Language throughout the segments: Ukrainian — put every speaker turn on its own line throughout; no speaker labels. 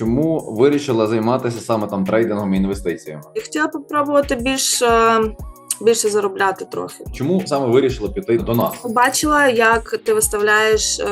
Чому вирішила займатися саме там трейдингом і інвестиціями?
Я хотіла попробувати більш, е, більше заробляти трохи.
Чому саме вирішила піти до нас?
Побачила, як ти виставляєш е,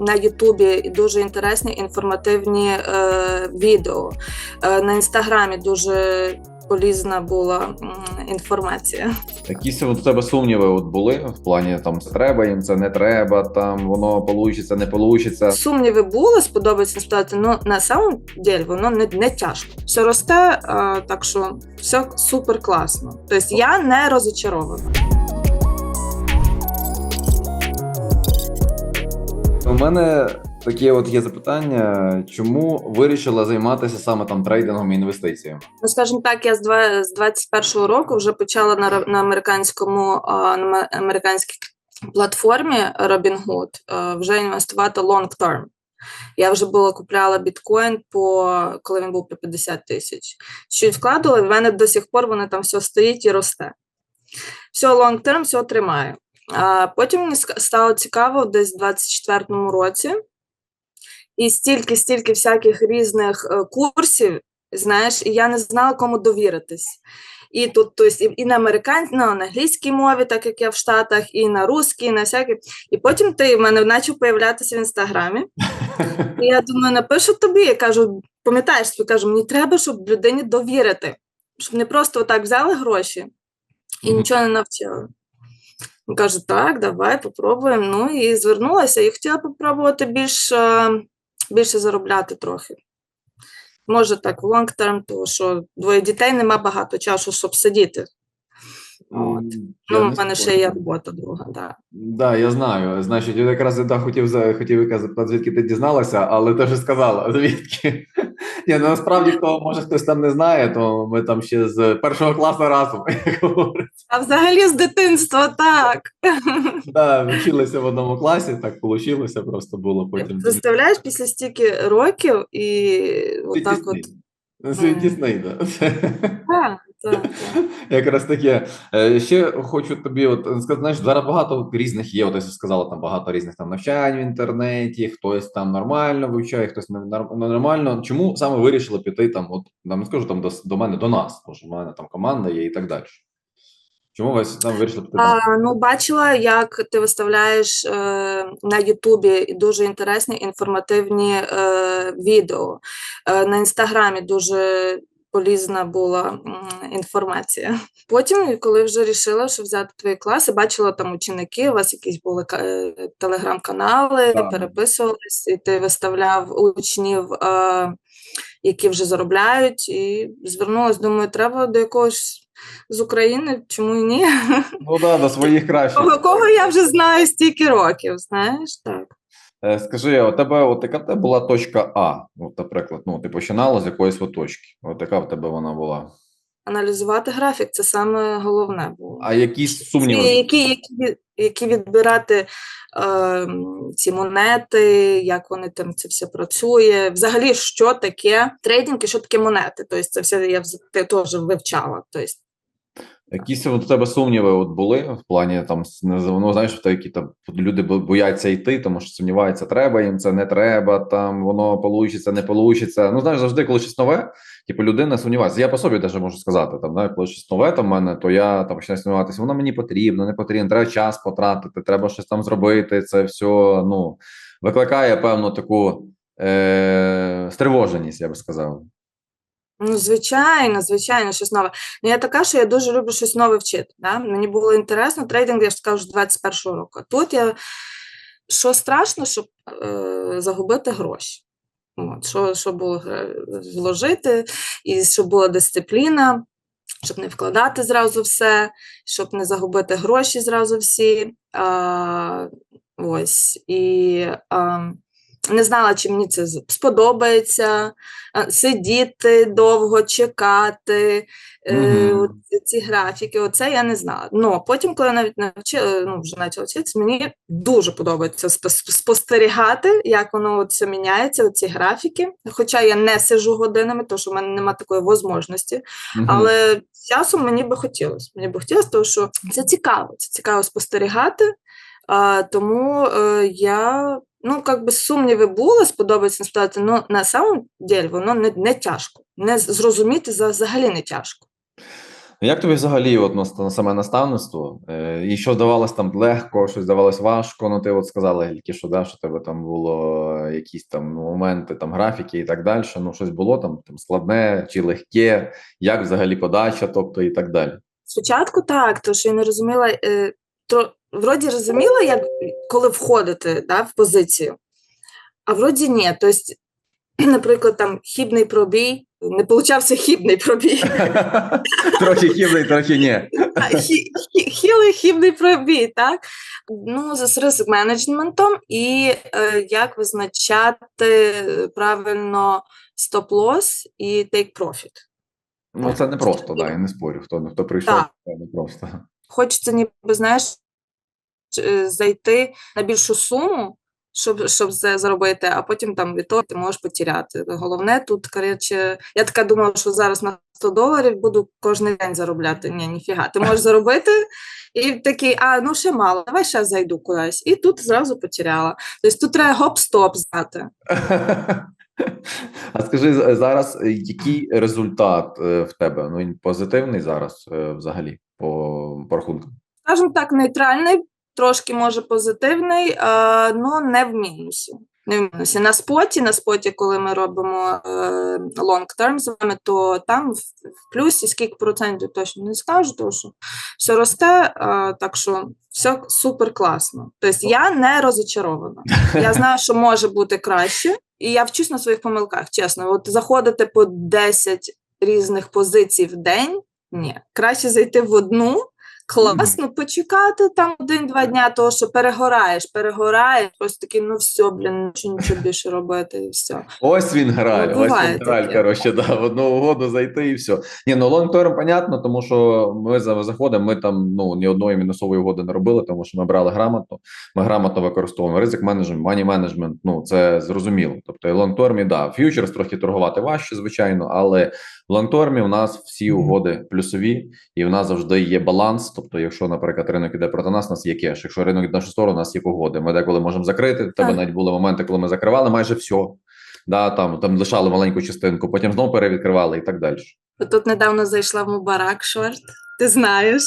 на Ютубі дуже інтересні інформативні е, відео. Е, на інстаграмі дуже полізна була інформація.
Якісь от у тебе сумніви от були в плані там треба їм це не треба, там воно получиться, не получиться.
Сумніви були, сподобається стати. Ну на самом деле воно не, не тяжко. Все росте, е, так що все супер класно. Тобто я не розочарована.
У мене таке от є запитання: чому вирішила займатися саме там трейдингом і інвестиціями?
Ну, скажімо так, я з два- з 21-го року вже почала на, на американському на американській платформі Robinhood а, вже інвестувати long term. Я вже була купляла біткоін по коли він був по 50 тисяч. Чуть вкладала, в мене до сих пор вони там все стоїть і росте. Все long term, все тримаю. А потім мені стало цікаво десь в 24-му році. І стільки, стільки всяких різних е, курсів, знаєш, і я не знала, кому довіритись. І тут, тобто, і, і на американ... ну, на англійській мові, так як я в Штатах, і на русській, і на всякій. І потім ти в мене почав появлятися в інстаграмі. І я думаю, напишу тобі. Я кажу, пам'ятаєш, тобі кажу, мені треба, щоб людині довірити, щоб не просто так взяли гроші і нічого не навчили. Він каже, так, давай попробуємо. Ну і звернулася і хотіла попробувати більш, е, більше заробляти трохи. Може так, в long term, тому що двоє дітей нема багато часу, щоб сидіти. От.
Я
Ну, в мене ще є робота друга. Да.
Да, я знаю. Значить, я якраз да, хотів хотів казати, звідки ти дізналася, але вже сказала, звідки. Ні, ну насправді, хто може хтось там не знає, то ми там ще з першого класу разом.
А взагалі з дитинства так.
Да, вчилися в одному класі, так вийшло, просто було потім.
Представляєш, після стільки років і отак от.
Свій тісний.
Так, так, так.
Якраз таке. Е, Ще хочу тобі от сказати, знаєш, зараз багато різних є. От я сказала, там багато різних там навчань в інтернеті, хтось там нормально вивчає, хтось не нормально. Чому саме вирішили піти там? От там не скажу там до, до мене, до нас, тому що в мене там команда є і так далі. Чому ви саме вирішили піти?
А, ну, бачила, як ти виставляєш е, на Ютубі дуже інтересні інформативні е, відео. Е, на інстаграмі дуже полізна була інформація. Потім, коли вже рішила, що взяти твої класи, бачила там ученики, у вас якісь були е, телеграм-канали,
Так.
переписувались, і ти виставляв учнів, е, які вже заробляють, і звернулась, думаю, треба до якогось з України, чому і ні?
Ну да, до своїх кращих.
Кого я вже знаю стільки років, знаєш, так.
Е, Скажи, у тебе от яка в тебе була точка А? От, наприклад, ну ти починала з якоїсь от точки. От яка в тебе вона була?
Аналізувати графік це саме головне було.
А якісь сумніви?
які, які, які відбирати е, ці монети, як вони там це все працює. Взагалі, що таке трейдинг і що таке монети? Тобто, це все я теж вивчала. Тобто,
Якісь у тебе сумніви от були в плані там ну, знаєш, такі там люди бояться йти, тому що сумніваються, треба їм це не треба, там воно получиться, не получиться. Ну знаєш, завжди, коли щось нове, типу людина сумнівається. Я по собі теж можу сказати, там да, коли щось нове там в мене, то я там починаю сумніватися, воно мені потрібно, не потрібно, треба час потратити, треба щось там зробити. Це все ну викликає певну таку е- стривоженість, я би сказав.
Ну, звичайно, звичайно, щось нове. Ну, я така, що я дуже люблю щось нове вчити. Да? Мені було інтересно, трейдинг, я ж кажу, з 21-го року. Тут я що страшно, щоб е, загубити гроші. От, що, що було е, вложити, і щоб була дисципліна, щоб не вкладати зразу все, щоб не загубити гроші зразу всі. А, ось. І а, не знала, чи мені це сподобається сидіти довго, чекати, е,
Мгм.
от ці графіки, оце я не знала. Ну, потім, коли навіть навчила, ну, вже почала вчитися, мені дуже подобається спостерігати, як воно все міняється, оці графіки. Хоча я не сижу годинами, тому що в мене немає такої можливості.
Мгм.
Але з часом мені би хотілося. Мені би хотілося, тому що це цікаво, це цікаво спостерігати. Тому е, я ну, как би сумніви були, сподобається не сподобається, ну на самом деле воно не, не тяжко. Не зрозуміти взагалі не тяжко.
Ну, Як тобі взагалі от, на, на саме наставництво? Е, і що здавалось там легко, щось здавалось важко? Ну, ти от сказала тільки що, да, що тебе там було якісь там моменти, там графіки і так далі. Ну, щось було там, там складне чи легке, як взагалі подача, тобто і так далі.
Спочатку так, тому що я не розуміла, е, вроді розуміла, як коли входити да, в позицію, а вроді ні. Тобто, наприклад, там хібний пробій, не получався хібний пробій.
трохи хибний, трохи ні.
Хілий хібний пробій, так? Ну, з ризик менеджментом і е, як визначати правильно стоп-лосс і take profit.
Ну, це не просто, да, я не спорю. Хто, хто прийшов,
Так.
це не просто.
Хочеться, ніби, знаєш, зайти на більшу суму, щоб, щоб за- заробити, а потім там від того ти можеш потеряти. Головне тут, коротше, я така думала, що зараз на 100 доларів буду кожен день заробляти. Ні, ніфіга. Ти можеш заробити і такий, а ну ще мало, давай ще зайду кудись. І тут зразу потеряла. Тобто тут треба гоп-стоп знати.
А скажи зараз, е, який результат е, в тебе? Ну, він позитивний зараз е, взагалі по, по рахункам?
Скажімо так, нейтральний, трошки може позитивний, але не в мінусі. Не в мінусі. На споті, на споті, коли ми робимо е, long term з вами, то там в, плюсі скільки процентів точно не скажу, тому що все росте, е, так що все супер класно. Тобто я не розочарована. Я знаю, що може бути краще, і я вчусь на своїх помилках, чесно. От заходити по 10 різних позицій в день. Ні, краще зайти в одну, класно почекати там один-два дня, того що перегораєш, перегораєш, ось такий, ну все, блін, нічого, нічого більше робити, і все.
Ось він граль,
Ну,
ось він граль, коротше, да, в одну угоду зайти і все. Ні, ну лонгтерм, понятно, тому що ми за- заходимо, ми там ну ні одної мінусової угоди не робили, тому що ми брали грамотно, ми грамотно використовуємо ризик менеджмент, мані менеджмент, ну це зрозуміло. Тобто і лонгтормі, да, ф'ючерс трохи торгувати важче, звичайно, але в лонгтормі у нас всі угоди плюсові, і в нас завжди є баланс. Тобто, якщо, наприклад, ринок іде проти нас, у нас є кеш. Якщо ринок йде нашу сторону, у нас є угоди. Ми деколи можемо закрити. В тебе навіть були моменти, коли ми закривали майже все. Да, там, там лишали маленьку частинку, потім знову перевідкривали і так далі.
Тут недавно зайшла в Мубарак шорт, ти знаєш.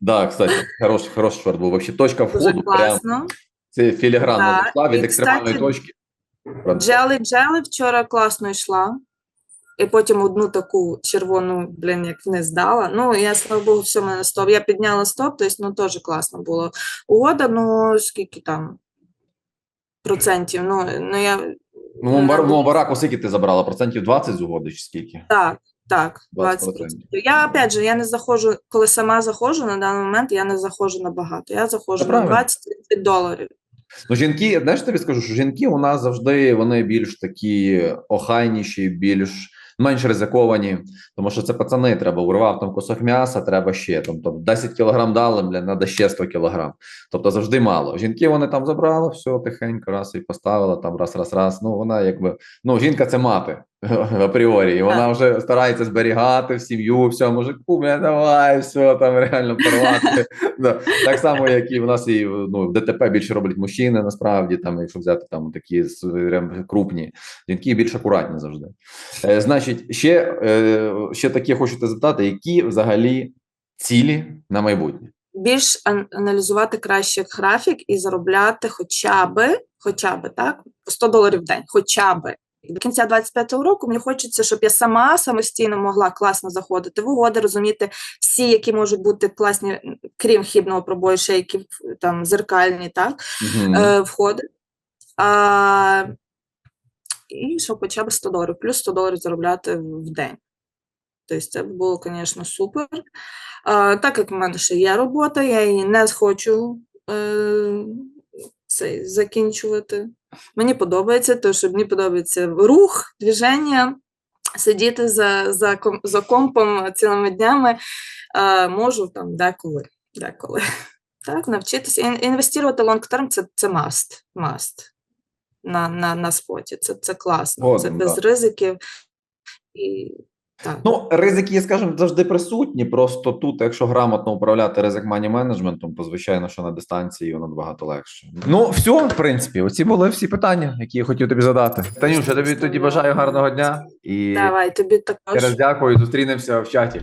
Да, кстати, хороший, хороший шорт був. Вообще точка входу, прям це філігранно зайшла від екстремальної точки.
Джели Джели вчора класно йшла. І потім одну таку червону, блін, як вниз дала. Ну, я, слава Богу, все мене стоп. Я підняла стоп, тобто, ну, теж класно було. Угода, ну, скільки там процентів? Ну, ну я.
Ну,
ну,
бар, ну, бараку скільки ти забрала? Процентів 20 з угоди чи скільки?
Так, так,
20%.
20%. Я, опять же, я не заходжу, коли сама заходжу на даний момент, я не заходжу на багато. Я заходжу на
правильно.
20-30 доларів.
Ну, жінки, знаєш, тобі скажу, що жінки у нас завжди вони більш такі охайніші, більш менш ризиковані, тому що це пацани, треба урвав там кусок м'яса, треба ще там, там 10 кілограм дали, бля, треба ще 100 кілограм. Тобто завжди мало. Жінки вони там забрали, все тихенько, раз і поставила, там раз, раз, раз. Ну вона якби ну жінка це мати апріорі, і вона вже старається зберігати в сім'ю, все, мужику, бля, давай, все там реально порвати. Так само, як і в нас і ну, в ДТП більше роблять мужчини, насправді, там, якщо взяти там такі крупні, жінки більш акуратні завжди. Е, значить, ще, е, ще таке хочу тебе запитати, які взагалі цілі на майбутнє?
Більш аналізувати краще графік і заробляти хоча би, хоча би, так, по 100 доларів в день, хоча би. До кінця 25-го року мені хочеться, щоб я сама самостійно могла класно заходити в угоди, розуміти всі, які можуть бути класні, крім хібного пробою, ще які там зеркальні, так,
Мгм.
е, входи. А, і щоб хоча б 100 доларів, плюс 100 доларів заробляти в день. Тобто це було, звісно, супер. А, так як в мене ще є робота, я її не хочу е, цей, закінчувати. Мені подобається, тому що мені подобається рух, движення, сидіти за, за, ком- за компом цілими днями. Е, можу там деколи. деколи. Так, навчитися. Ін- Інвестувати long-term це, це must. must на, на, на споті. Це, це класно. це без
так.
ризиків. І Так.
Ну, ризики, є, скажімо, завжди присутні. Просто тут, якщо грамотно управляти ризик мані менеджментом, то звичайно, що на дистанції воно набагато легше. Ну, все, в принципі, оці були всі питання, які я хотів тобі задати. Танюша, тобі тоді бажаю гарного дня і
Давай, тобі також.
ще раз дякую. Зустрінемося в чаті.